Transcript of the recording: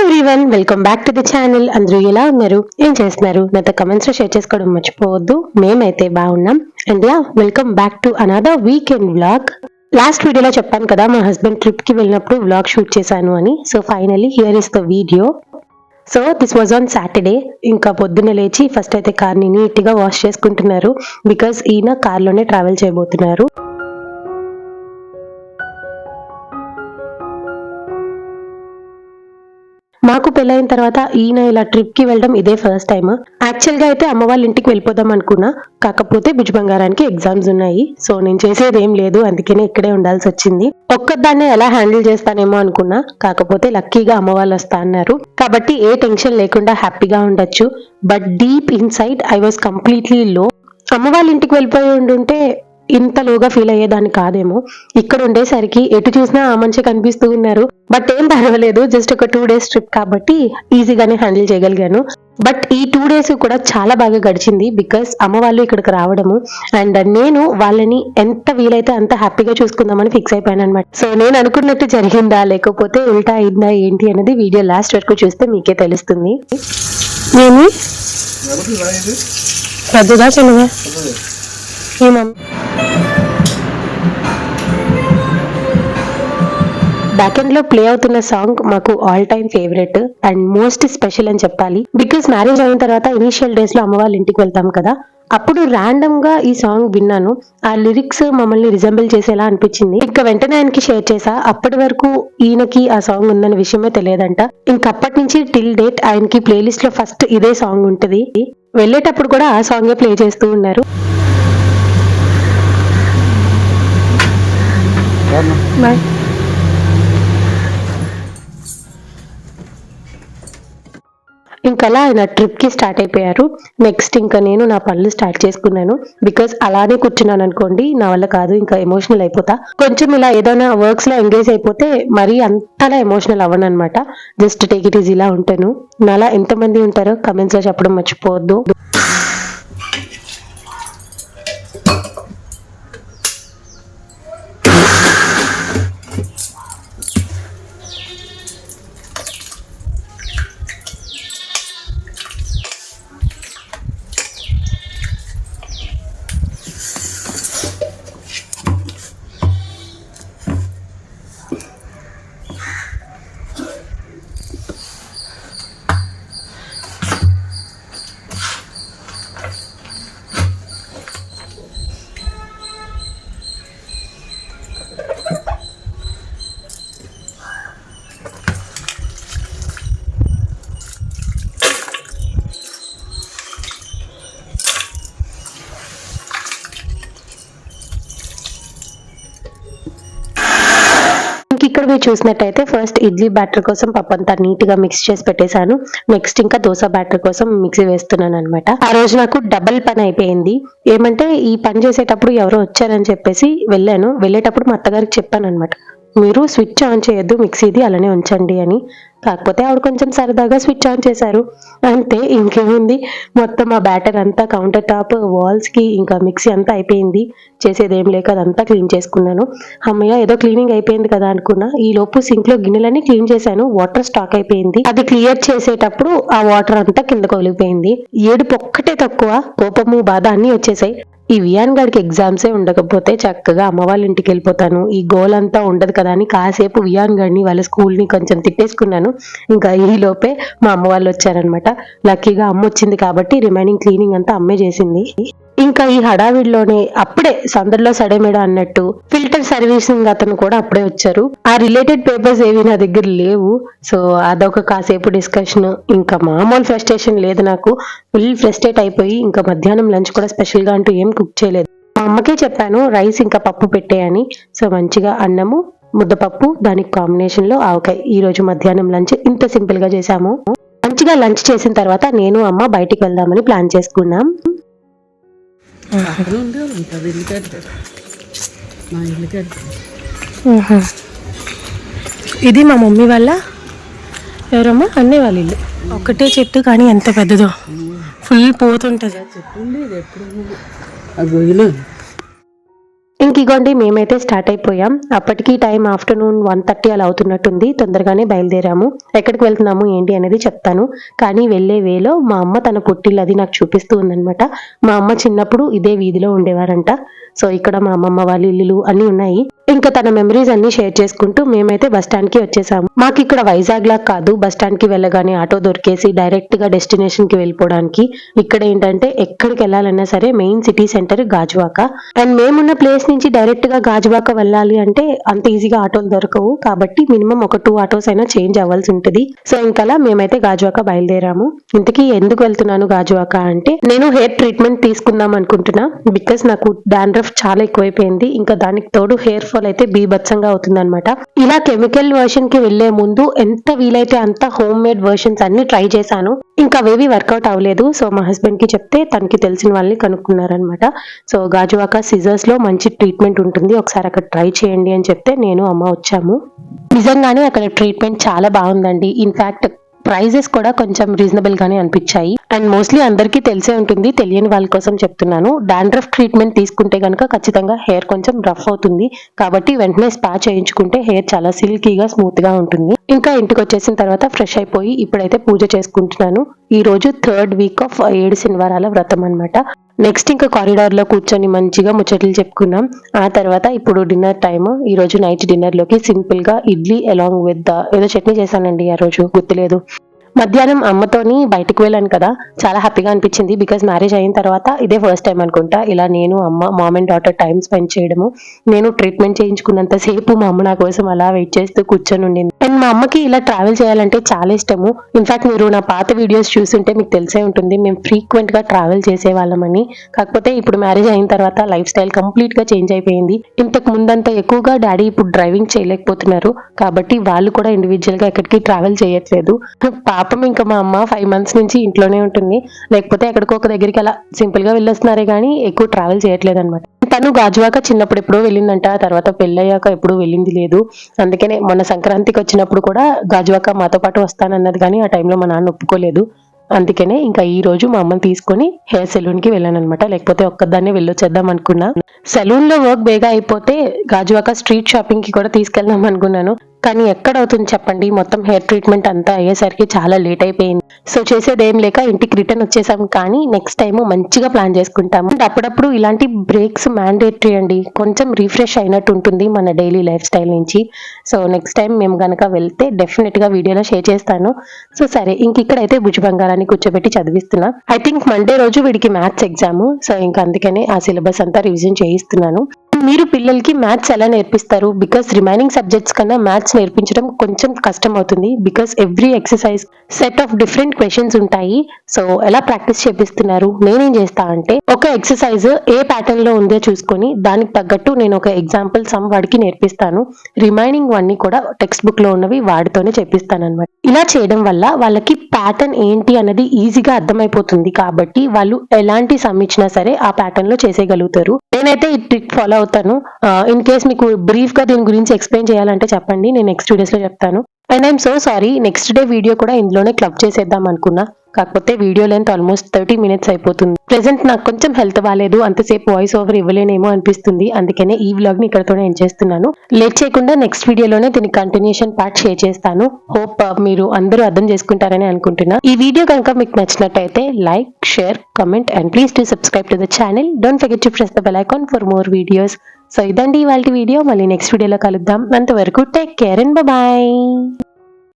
Everyone welcome back to the channel అందరూ ఎలా ఉన్నారు? ఏం చేస్తున్నారు? నాతో కమెంట్స్లో షేర్ చేసుకోవడం మర్చిపోవద్దు. మేమైతే బాగున్నాం. And yeah welcome back to another weekend blog last వీడియోలో చెప్పాను కదా మా హస్బెండ్ ట్రిప్కి వెళ్ళినప్పుడు వ్లాగ్ షూట్ చేశాను అని. So finally here is the video so this was on Saturday ఇంకా పొద్దున్న లేచి ఫస్ట్ అయితే కార్ని నీట్గా వాష్ చేసుకుంటున్నారు. బికాస్ ఈయన కార్లోనే ట్రావెల్ చేయబోతున్నారు. మాకు పెళ్ళైన తర్వాత ఈయన ఇలా ట్రిప్కి వెళ్ళడం ఇదే ఫస్ట్ టైం యాక్చువల్గా అయితే అమ్మ వాళ్ళ ఇంటికి వెళ్ళిపోదాం అనుకున్నా. కాకపోతే బిజు బంగారానికి ఎగ్జామ్స్ ఉన్నాయి. సో నేను చేసేది ఏం లేదు. అందుకనే ఇక్కడే ఉండాల్సి వచ్చింది. ఒక్కదాన్నే ఎలా హ్యాండిల్ చేస్తానేమో అనుకున్నా. కాకపోతే లక్కీగా అమ్మ వాళ్ళు వస్తా అన్నారు. కాబట్టి ఏ టెన్షన్ లేకుండా హ్యాపీగా ఉండొచ్చు. But deep inside I was completely low అమ్మ వాళ్ళ ఇంటికి వెళ్ళిపోయి ఉండుంటే ఇంత లోగా ఫీల్ అయ్యేదాన్ని కాదేమో. ఇక్కడ ఉండేసరికి ఎటు చూసినా ఆ మనిషి కనిపిస్తూ ఉన్నారు. బట్ ఏం పర్వాలేదు జస్ట్ ఒక టూ డేస్ ట్రిప్ కాబట్టి ఈజీగానే హ్యాండిల్ చేయగలిగాను. బట్ ఈ టూ డేస్ కూడా చాలా బాగా గడిచింది బికాస్ అమ్మ వాళ్ళు ఇక్కడికి రావడము అండ్ నేను వాళ్ళని ఎంత వీలైతే అంత హ్యాపీగా చూసుకుందామని ఫిక్స్ అయిపోయాను అనమాట సో నేను అనుకున్నట్టు జరిగిందా లేకపోతే ఉల్టా అయిందా ఏంటి అనేది వీడియో లాస్ట్ వరకు చూస్తే మీకే తెలుస్తుంది. ఇది? పెద్దదా. ఏమమ్మ? బ్యాక్ ఎండ్లో ప్లే అవుతున్న సాంగ్ మాకు all time favourite and most special అని చెప్పాలి. బికాస్ మ్యారేజ్ అయిన తర్వాత ఇనీషియల్ డేస్లో అమ్మ వాళ్ళ ఇంటికి వెళ్తాం కదా. అప్పుడు ర్యాండమ్గా ఈ సాంగ్ విన్నాను. ఆ లిరిక్స్ మమ్మల్ని రిజంబుల్ చేసేలా అనిపించింది. ఇంకా వెంటనే ఆయనకి షేర్ చేసా. అప్పటి వరకు ఈయనకి ఆ సాంగ్ ఉందన్న విషయమే తెలియదంట. ఇంకప్పటి నుంచి టిల్ డేట్ ఆయనకి ప్లేలిస్ట్లో ఫస్ట్ ఇదే సాంగ్ ఉంటుంది. వెళ్ళేటప్పుడు కూడా ఆ సాంగే ప్లే చేస్తూ ఉన్నారు. ఇంకా అలా ఆయన ట్రిప్కి స్టార్ట్ అయిపోయారు. నెక్స్ట్ ఇంకా నేను నా పనులు స్టార్ట్ చేసుకున్నాను. బికాస్ అలానే కూర్చున్నాను అనుకోండి నా వల్ల కాదు ఇంకా ఎమోషనల్ అయిపోతా. కొంచెం ఇలా ఏదైనా వర్క్స్లో ఎంగేజ్ అయిపోతే మరీ అంతలా ఎమోషనల్ అవ్వను అనమాట జస్ట్ టేక్ ఇట్ ఈజ్ ఇలా ఉంటాను. నాలా ఎంతమంది ఉంటారో కమెంట్స్లో చెప్పడం మర్చిపోవద్దు. మీరు చూసినట్టయితే ఫస్ట్ ఇడ్లీ బ్యాటర్ కోసం పప్పు అంతా నీట్గా మిక్స్ చేసి పెట్టేశాను. నెక్స్ట్ ఇంకా దోశ బ్యాటర్ కోసం మిక్సీ వేస్తున్నాను అనమాట ఆ రోజు నాకు డబల్ పని అయిపోయింది. ఏమంటే ఈ పని చేసేటప్పుడు ఎవరో వచ్చారని చెప్పేసి వెళ్ళాను. వెళ్ళేటప్పుడు మా అత్తగారికి చెప్పాను అనమాట మీరు స్విచ్ ఆన్ చేయొద్దు మిక్సీది అలానే ఉంచండి అని. కాకపోతే ఆవిడ కొంచెం సరదాగా స్విచ్ ఆన్ చేశారు. అంతే ఇంకేముంది? మొత్తం ఆ బ్యాటర్ అంతా కౌంటర్ టాప్ వాల్స్కి ఇంకా మిక్సీ అంతా అయిపోయింది. చేసేది ఏం లేక అదంతా క్లీన్ చేసుకున్నాను. అమ్మయ్య ఏదో క్లీనింగ్ అయిపోయింది కదా అనుకున్నా. ఈ లోపు సింక్లో గిన్నెలన్నీ క్లీన్ చేశాను. వాటర్ స్టాక్ అయిపోయింది. అది క్లియర్ చేసేటప్పుడు ఆ వాటర్ అంతా కిందకు ఒలిగిపోయింది. ఏడుపు ఒక్కటే తక్కువ. కోపము బాధ అన్నీ వచ్చేసాయి. ఈ వియాన్ గడికి ఎగ్జామ్సే ఉండకపోతే చక్కగా అమ్మ వాళ్ళ ఇంటికి వెళ్ళిపోతాను. ఈ గోల్ అంతా ఉండదు కదా అని కాసేపు వియాన్ గడిని వాళ్ళ స్కూల్ని కొంచెం తిట్టేసుకున్నాను. ఇంకా ఈ లోపే మా అమ్మ వాళ్ళు వచ్చారనమాట లక్కీగా అమ్మ వచ్చింది కాబట్టి రిమైనింగ్ క్లీనింగ్ అంతా అమ్మే చేసింది. ఇంకా ఈ హడావిడిలోనే అప్పుడే సందర్లో సడేమేడ అన్నట్టు ఫిల్టర్ సర్వీసింగ్ అతను కూడా అప్పుడే వచ్చారు. ఆ రిలేటెడ్ పేపర్స్ ఏవి నా దగ్గర లేవు. సో అదొక కాసేపు డిస్కషన్. ఇంకా మామూలు ఫ్రస్ట్రేషన్ లేదు నాకు. ఫుల్ ఫ్రస్ట్రేట్ అయిపోయి ఇంకా మధ్యాహ్నం లంచ్ కూడా స్పెషల్గా అంటూ ఏం కుక్ చేయలేదు. మా అమ్మకే చెప్పాను రైస్ ఇంకా పప్పు పెట్టేయని సో మంచిగా అన్నము ముద్దపప్పు దానికి కాంబినేషన్లో ఆవకాయ. ఈ రోజు మధ్యాహ్నం లంచ్ ఇంత సింపుల్గా చేసాము మంచిగా లంచ్ చేసిన తర్వాత నేను అమ్మ బయటికి వెళ్దామని ప్లాన్ చేసుకున్నాం. అక్కడ ఉండే ఉంటుంది ఇల్లు కట్టారు మా ఇల్లు కట్టారు ఇది మా మమ్మీ వాళ్ళ ఎవరమ్మా? అన్నీ వాళ్ళ ఇల్లు. ఒకటే చెట్టు కానీ ఎంత పెద్దదో. ఫుల్ పోతుంటుంది. చెట్టు ఉండేది ఎప్పుడు ఆ గొయ్యిలో ఇంక ఇగోండి మేమైతే స్టార్ట్ అయిపోయాం. అప్పటికి టైం ఆఫ్టర్నూన్ వన్ థర్టీ అలా అవుతున్నట్టుంది. తొందరగానే బయలుదేరాము. ఎక్కడికి వెళ్తున్నాము ఏంటి అనేది చెప్తాను. కానీ వెళ్ళే వేలో మా అమ్మ తన పుట్టిల్లు అది నాకు చూపిస్తూ ఉందన్నమాట. మా అమ్మ చిన్నప్పుడు ఇదే వీధిలో ఉండేవారంట. సో ఇక్కడ మా అమ్మమ్మ వాళ్ళ ఇల్లులు అన్ని ఉన్నాయి. ఇంకా తన మెమరీస్ అన్ని షేర్ చేసుకుంటూ మేమైతే బస్ స్టాండ్కి వచ్చేసాము. మాకు ఇక్కడ వైజాగ్ లా కాదు. బస్ స్టాండ్కి వెళ్ళగానే ఆటో దొరికేసి డైరెక్ట్గా డెస్టినేషన్కి వెళ్ళిపోవడానికి. ఇక్కడ ఏంటంటే ఎక్కడికి వెళ్ళాలన్నా సరే main city centre Gajuwaka. And మేమున్న ప్లేస్ నుంచి డైరెక్ట్గా గాజువాక వెళ్ళాలి అంటే అంత ఈజీగా ఆటోలు దొరకవు. కాబట్టి మినిమం ఒక టూ ఆటోస్ అయినా చేంజ్ అవ్వాల్సి ఉంటుంది. సో ఇంకలా మేమైతే గాజువాక బయలుదేరాము. ఇంతకీ ఎందుకు వెళ్తున్నాను గాజువాక అంటే నేను హెయిర్ ట్రీట్మెంట్ తీసుకుందాం అనుకుంటున్నా. బికాస్ నాకు డాండ్రఫ్ చాలా ఎక్కువైపోయింది. ఇంకా దానికి తోడు హెయిర్ ఫాల్ అయితే బీభత్సంగా అవుతుందన్నమాట. ఇలా కెమికల్ వర్షన్కి వెళ్ళే ముందు ఎంత వీలైతే అంత హోమ్ మేడ్ వర్షన్స్ అన్ని ట్రై చేశాను. ఇంకా అవేవి వర్కౌట్ అవ్వలేదు. సో మా హస్బెండ్కి చెప్తే తనకి తెలిసిన వాళ్ళని కనుక్కున్నారనమాట సో గాజువాక సిజర్స్లో మంచి ట్రీట్మెంట్ ఉంటుంది. ఒకసారి అక్కడ ట్రై చేయండి అని చెప్తే నేను అమ్మ వచ్చాము. నిజంగానే అక్కడ ట్రీట్మెంట్ చాలా బాగుందండి. ఇన్ఫ్యాక్ట్ ప్రైజెస్ కూడా కొంచెం రీజనబుల్ గానే అనిపించాయి. అండ్ మోస్ట్లీ అందరికీ తెలిసే ఉంటుంది తెలియని వాళ్ళ కోసం చెప్తున్నాను. డాండ్రఫ్ ట్రీట్మెంట్ తీసుకుంటే కనుక ఖచ్చితంగా హెయిర్ కొంచెం రఫ్ అవుతుంది. కాబట్టి వెంటనే స్పా చేయించుకుంటే హెయిర్ చాలా సిల్కీగా స్మూత్గా ఉంటుంది. ఇంకా ఇంటికి వచ్చేసిన తర్వాత ఫ్రెష్ అయిపోయి ఇప్పుడైతే పూజ చేసుకుంటున్నాను. ఈ రోజు థర్డ్ వీక్ ఆఫ్ ఏడు శనివారాల వ్రతం అన్నమాట. నెక్స్ట్ ఇంకా కారిడార్లో కూర్చొని మంచిగా ముచ్చట్లు చెప్పుకున్నాం. ఆ తర్వాత ఇప్పుడు డిన్నర్ టైమ్ ఈ రోజు నైట్ డిన్నర్లోకి ఇడ్లీ అలాంగ్ విత్ ఏదో చట్నీ చేశానండి ఆ రోజు గుర్తులేదు. మధ్యాహ్నం అమ్మతోని బయటకు వెళ్ళాను కదా. చాలా హ్యాపీగా అనిపించింది బికాస్ మ్యారేజ్ అయిన తర్వాత ఇదే ఫస్ట్ టైం అనుకుంటా. ఇలా నేను అమ్మ mom and daughter time spend చేయడము. నేను ట్రీట్మెంట్ చేయించుకున్నంత సేపు మా అమ్మ నా కోసం అలా వెయిట్ చేస్తూ కూర్చొని ఉండింది. అండ్ మా అమ్మకి ఇలా ట్రావెల్ చేయాలంటే చాలా ఇష్టము. ఇన్ఫాక్ట్ మీరు నా పాత వీడియోస్ చూస్తుంటే మీకు తెలిసే ఉంటుంది. మేము ఫ్రీక్వెంట్గా ట్రావెల్ చేసేవాళ్ళమని కాకపోతే ఇప్పుడు మ్యారేజ్ అయిన తర్వాత లైఫ్ స్టైల్ కంప్లీట్గా చేంజ్ అయిపోయింది. ఇంతకు ముందంత ఎక్కువగా డాడీ ఇప్పుడు డ్రైవింగ్ చేయలేకపోతున్నారు. కాబట్టి వాళ్ళు కూడా ఇండివిజువల్గా ఎక్కడికి ట్రావెల్ చేయట్లేదు. పాపం ఇంకా మా అమ్మ ఫైవ్ మంత్స్ నుంచి ఇంట్లోనే ఉంటుంది. లేకపోతే ఎక్కడికో ఒక దగ్గరికి అలా సింపుల్గా వెళ్ళొస్తున్నారే కానీ ఎక్కువ ట్రావెల్ చేయట్లేదు అనమాట తను గాజువాక చిన్నప్పుడు ఎప్పుడో వెళ్ళిందంట. తర్వాత పెళ్ళయ్యాక ఎప్పుడూ వెళ్ళింది లేదు. అందుకనే మొన్న సంక్రాంతికి వచ్చినప్పుడు కూడా గాజువాక మాతో పాటు వస్తానన్నది కానీ ఆ టైంలో మా నాన్న ఒప్పుకోలేదు. అందుకనే ఇంకా ఈ రోజు మా అమ్మని తీసుకొని హెయిర్ సెలూన్కి వెళ్ళాను అనమాట లేకపోతే ఒక్కదాన్నే వెళ్ళొచ్చేద్దాం అనుకున్నా. సెలూన్లో వర్క్ బేగా అయిపోతే గాజువాక స్ట్రీట్ షాపింగ్కి కూడా తీసుకెళ్దాం అనుకున్నాను. కానీ ఎక్కడ అవుతుంది చెప్పండి. మొత్తం హెయిర్ ట్రీట్మెంట్ అంతా అయ్యేసరికి చాలా లేట్ అయిపోయింది. సో చేసేది ఏం లేక ఇంటికి రిటర్న్ వచ్చేసాం కానీ నెక్స్ట్ టైం మంచిగా ప్లాన్ చేసుకుంటాము. అండ్ అప్పుడప్పుడు ఇలాంటి బ్రేక్స్ మ్యాండేటరీ అండి. కొంచెం రిఫ్రెష్ అయినట్టు ఉంటుంది మన డైలీ లైఫ్ స్టైల్ నుంచి. సో నెక్స్ట్ టైం మేము కనుక వెళ్తే డెఫినెట్గా వీడియోలో షేర్ చేస్తాను. సో సరే ఇంక ఇక్కడైతే భుజ బంగారాన్ని కూర్చోబెట్టి చదివిస్తున్నా. ఐ థింక్ మండే రోజు వీడికి మ్యాథ్స్ ఎగ్జామ్. సో ఇంకా అందుకనే ఆ సిలబస్ అంతా రివిజన్ చేయిస్తున్నాను. మీరు పిల్లలకి మ్యాథ్స్ ఎలా నేర్పిస్తారు? బికాస్ రిమైనింగ్ సబ్జెక్ట్స్ కన్నా మ్యాథ్స్ నేర్పించడం కొంచెం కష్టం అవుతుంది because every exercise set of different questions ఉంటాయి. సో ఎలా ప్రాక్టీస్ చేపిస్తున్నారు? నేనేం చేస్తా అంటే ఒక ఎక్సర్సైజ్ ఏ ప్యాటర్న్లో ఉందో చూసుకొని దానికి తగ్గట్టు నేను ఒక ఎగ్జాంపుల్ సమ్ వాడికి నేర్పిస్తాను. రిమైనింగ్ అన్ని కూడా టెక్స్ట్ బుక్లో ఉన్నవి వాడితోనే చెప్పిస్తాను అనమాట ఇలా చేయడం వల్ల వాళ్ళకి ప్యాటర్న్ ఏంటి అన్నది ఈజీగా అర్థమైపోతుంది. కాబట్టి వాళ్ళు ఎలాంటి సమ్ ఇచ్చినా సరే ఆ ప్యాటర్న్లో చేసేయగలుగుతారు. నేనైతే ఈ ట్రిక్ ఫాలో అవుతాను. ఇన్ కేస్ మీకు బ్రీఫ్గా దీని గురించి ఎక్స్ప్లెయిన్ చేయాలంటే చెప్పండి. నేను నెక్స్ట్ వీడియోస్లో చెప్తాను. And I'm so sorry next day video కూడా ఇందులోనే క్లబ్ చేసేద్దాం అనుకున్నా. కాకపోతే video length almost thirty minutes అయిపోతుంది. ప్రజెంట్ నాకు కొంచెం హెల్త్ బాగాలేదు అంతసేపు వాయిస్ ఓవర్ ఇవ్వలేనేమో అనిపిస్తుంది. అందుకనే ఈ వ్లాగ్ని ఇక్కడతోనే ఎండ్ చేస్తున్నాను. లేట్ చేయకుండా నెక్స్ట్ వీడియోలోనే దీని కంటిన్యూషన్ పార్ట్ షేర్ చేస్తాను. హోప్ uh, మీరు అందరూ అర్థం చేసుకుంటారని అనుకుంటున్నా. ఈ వీడియో కనుక మీకు నచ్చినట్టయితే like share comment and please to subscribe to the channel don't forget to press the bell icon for more videos so ఇదండి ఇవాళ వీడియో మళ్ళీ నెక్స్ట్ వీడియోలో కలుద్దాం. అంతవరకు టేక్ కేర్ అండ్ బాయ్